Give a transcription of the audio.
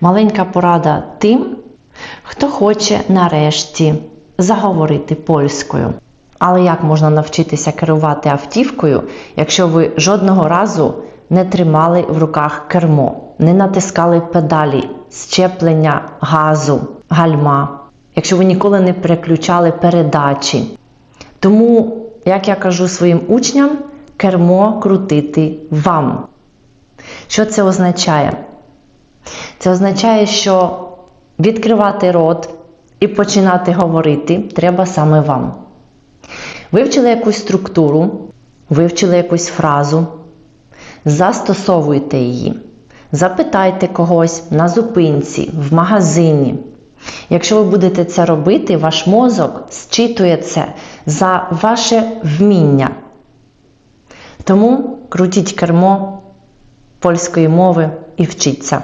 Маленька порада тим, хто хоче нарешті заговорити польською. Але як можна навчитися керувати автівкою, якщо ви жодного разу не тримали в руках кермо, не натискали педалі, щеплення газу, гальма, якщо ви ніколи не переключали передачі? Тому, як я кажу своїм учням, кермо крутити вам. Що це означає? Це означає, що відкривати рот і починати говорити треба саме вам. Вивчили якусь структуру, вивчили якусь фразу, застосовуйте її. Запитайте когось на зупинці, в магазині. Якщо ви будете це робити, ваш мозок зчитує це за ваше вміння. Тому крутіть кермо польської мови і вчіться.